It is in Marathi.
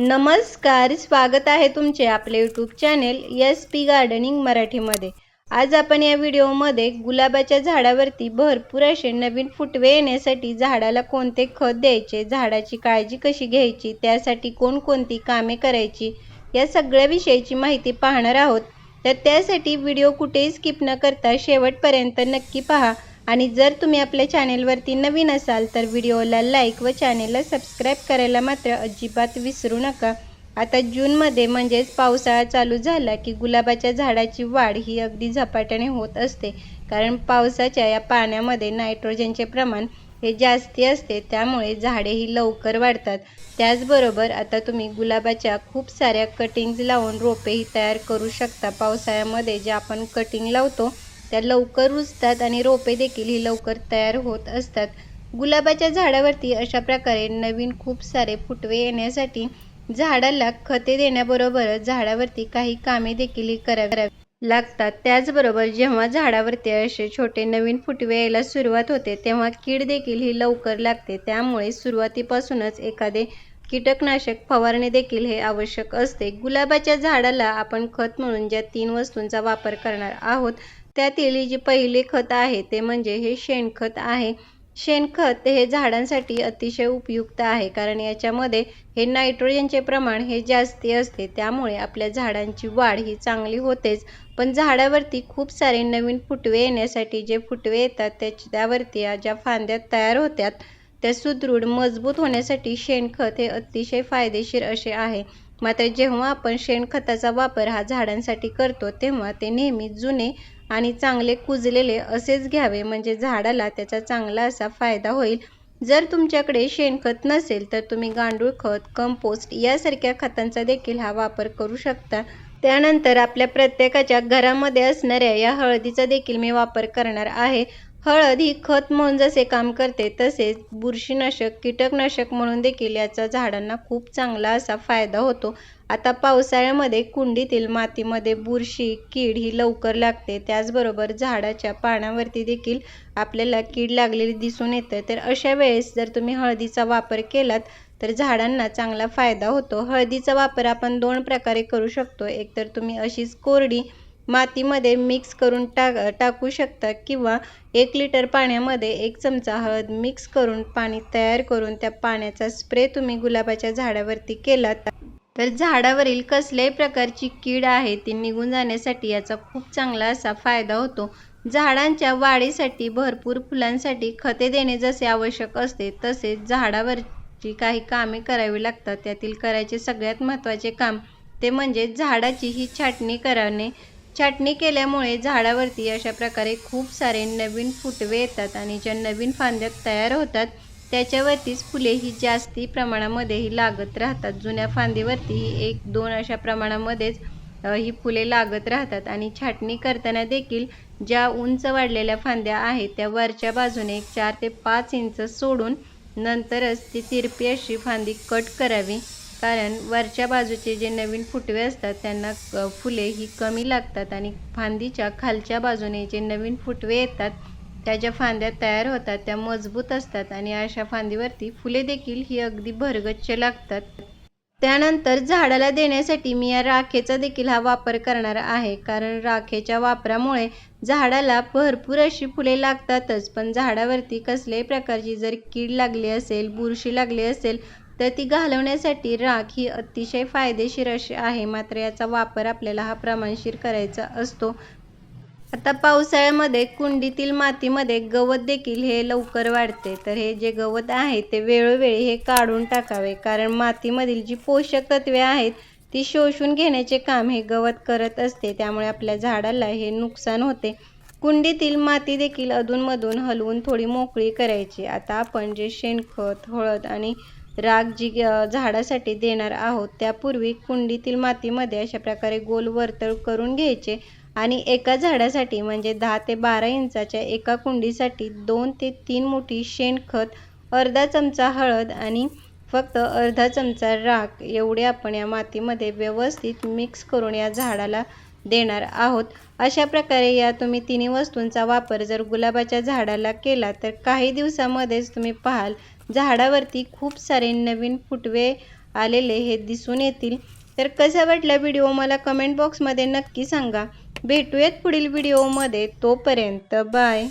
नमस्कार स्वागत आहे तुमचे आपले YouTube channel S P gardening मराठीमध्ये. आज आपण या व्हिडिओमध्ये गुलाबाच्या झाडावरती भरपूर असे नवीन फुटवे येण्यासाठी झाडाला कोणते खत द्यायचे झाडाची काळजी कशी घ्यायची त्यासाठी कोणकोणती कामे करायची या सगळ्या विषयीची माहिती पाहणार आहोत. तर त्यासाठी व्हिडिओ कुठेही स्किप न करता शेवटपर्यंत नक्की पहा. आणि जर तुम्ही आपल्या चॅनेलवरती नवीन असाल तर व्हिडिओला लाईक व चॅनेलला सबस्क्राईब करायला मात्र अजिबात विसरू नका. आता जूनमध्ये म्हणजेच पावसाळा चालू झाला की गुलाबाच्या झाडाची वाढ ही अगदी झपाट्याने होत असते. कारण पावसाच्या या पाण्यामध्ये नायट्रोजनचे प्रमाण हे जास्ती असते त्यामुळे झाडेही लवकर वाढतात. त्याचबरोबर आता तुम्ही गुलाबाच्या खूप साऱ्या कटिंग्ज लावून रोपेही तयार करू शकता. पावसाळ्यामध्ये जे आपण कटिंग लावतो त्या लवकर रुजतात आणि रोपे देखील ही लवकर तयार होत असतात. गुलाबाच्या झाडावरती अशा प्रकारे नवीन खूप सारे फुटवे येण्यासाठी झाडाला खते देण्याबरोबरच झाडावरती काही कामे देखील करावी लागतात. त्याचबरोबर जेव्हा झाडावरती असे छोटे नवीन फुटवे यायला सुरुवात होते तेव्हा कीड देखील ही लवकर लागते. त्यामुळे सुरुवातीपासूनच एखादे कीटकनाशक फवारणे देखील हे आवश्यक असते. गुलाबाच्या झाडाला आपण खत म्हणून ज्या तीन वस्तूंचा वापर करणार आहोत त्यातील जे पहिले खत आहे ते म्हणजे हे शेणखत आहे. शेणखत हे झाडांसाठी अतिशय उपयुक्त आहे कारण याच्यामध्ये हे नायट्रोजनचे प्रमाण हे जास्ती असते. त्यामुळे आपल्या झाडांची वाढ ही चांगली होतेच. पण झाडावरती खूप सारे नवीन फुटवे येण्यासाठी जे फुटवे येतात त्याच्यावरती ज्या फांद्या तयार होत्यात त्या सुदृढ मजबूत होण्यासाठी शेणखत हे अतिशय फायदेशीर असे आहे. मात्र जेव्हा आपण शेणखताचा वापर हा झाडांसाठी करतो तेव्हा ते नेहमी जुने आणि चांगले कुजलेले असेच घ्यावे. म्हणजे झाडाला त्याचा चांगला असा फायदा होईल. जर तुमच्याकडे शेणखत नसेल तर तुम्ही गांडूळ खत कंपोस्ट यासारख्या खतांचा देखील हा वापर करू शकता. त्यानंतर आपल्या प्रत्येकाच्या घरामध्ये असणाऱ्या या हळदीचा देखील मी वापर करणार आहे. हळद ही खत म्हणून जसे काम करते तसेच बुरशीनाशक कीटकनाशक म्हणून देखील याचा झाडांना खूप चांगला असा फायदा होतो. आता पावसाळ्यामध्ये कुंडीतील मातीमध्ये बुरशी कीड ही लवकर लागते. त्याचबरोबर झाडाच्या पानावरती देखील आपल्याला कीड लागलेली दिसून येते. तर अशा वेळेस जर तुम्ही हळदीचा वापर केलात तर झाडांना चांगला फायदा होतो. हळदीचा वापर आपण दोन प्रकारे करू शकतो. एकतर तुम्ही अशीच कोरडी मातीमध्ये मिक्स करून टाक टाकू शकता किंवा एक लिटर पाण्यामध्ये एक चमचा हळद मिक्स करून पाणी तयार करून त्या पाण्याचा स्प्रे तुम्ही गुलाबाच्या झाडावरती केलात तर झाडावरील कसल्याही प्रकारची कीड आहे ती निघून जाण्यासाठी याचा खूप चांगला असा फायदा होतो. झाडांच्या वाढीसाठी भरपूर फुलांसाठी खते देणे जसे आवश्यक असते तसेच झाडावरची काही कामे करावी लागतात. त्यातील करायचे सगळ्यात महत्त्वाचे काम ते म्हणजे झाडाची ही छाटणी करणे छाटणी केल्यामुळे झाडावरती अशा प्रकारे खूप सारे नवीन फुटवे येतात आणि ज्या नवीन फांद्या तयार होतात त्याच्यावरतीच फुले ही जास्ती प्रमाणामध्येही लागत राहतात. जुन्या फांदीवरतीही एक दोन अशा प्रमाणामध्येच ही फुले लागत राहतात आणि छाटणी करताना देखील ज्या उंच वाढलेल्या फांद्या आहेत त्या वरच्या बाजूने एक चार ते पाच इंच सोडून नंतरच ती तिरपी अशी फांदी कट करावी. कारण वरच्या बाजूचे जे नवीन फुटवे असतात त्यांना फुले ही कमी लागतात आणि फांदीच्या खालच्या बाजूने जे नवीन फुटवे येतात त्या ज्या फांद्या तयार होतात त्या मजबूत असतात आणि अशा फांदीवरती फुले देखील ही अगदी भरगच्च लागतात. त्यानंतर झाडाला देण्यासाठी मी या राखेचा देखील हा वापर करणार आहे. कारण राखेच्या वापरामुळे झाडाला भरपूर अशी फुले लागतातच. पण झाडावरती कसल्याही प्रकारची जर कीड लागली असेल बुरशी लागली असेल तर ती घालवण्यासाठी राख ही अतिशय फायदेशीर अशी आहे. मात्र याचा वापर आपल्याला हा प्रमाणशीर करायचा असतो. आता पावसाळ्यामध्ये कुंडीतील मातीमध्ये गवत देखील हे लवकर वाढते. तर हे जे गवत आहे ते वेळोवेळी हे काढून टाकावे. कारण मातीमधील जी पोषक तत्वे आहेत ती शोषून घेण्याचे काम हे गवत करत असते. त्यामुळे आपल्या झाडाला हे नुकसान होते. कुंडीतील माती देखील अधूनमधून हलवून थोडी मोकळी करायची. आता आपण जे शेणखत हळद आणि राग जी झाडासाठी देणार आहोत. त्यापूर्वी कुंडीतील मातीमध्ये अशा प्रकारे गोल वर्तळ करून घ्यायचे आणि एका झाडासाठी म्हणजे दहा ते बारा इंचाच्या एका कुंडीसाठी दोन ते तीन मोठी शेणखत अर्धा चमचा हळद आणि फक्त अर्धा चमचा राख एवढे आपण या मातीमध्ये व्यवस्थित मिक्स करून या झाडाला देणार आहोत. अशा प्रकारे या तुम्ही तिन्ही वस्तूंचा वापर जर गुलाबाच्या झाडाला केला तर काही दिवसामध्येच तुम्ही पाहाल झाडावरती खूप सारे नवीन फुटवे आलेले हे दिसून येतील. तर कसा वाटला व्हिडिओ मला कमेंट बॉक्समध्ये नक्की सांगा. भेटूयात पुढील व्हिडिओमध्ये तोपर्यंत बाय.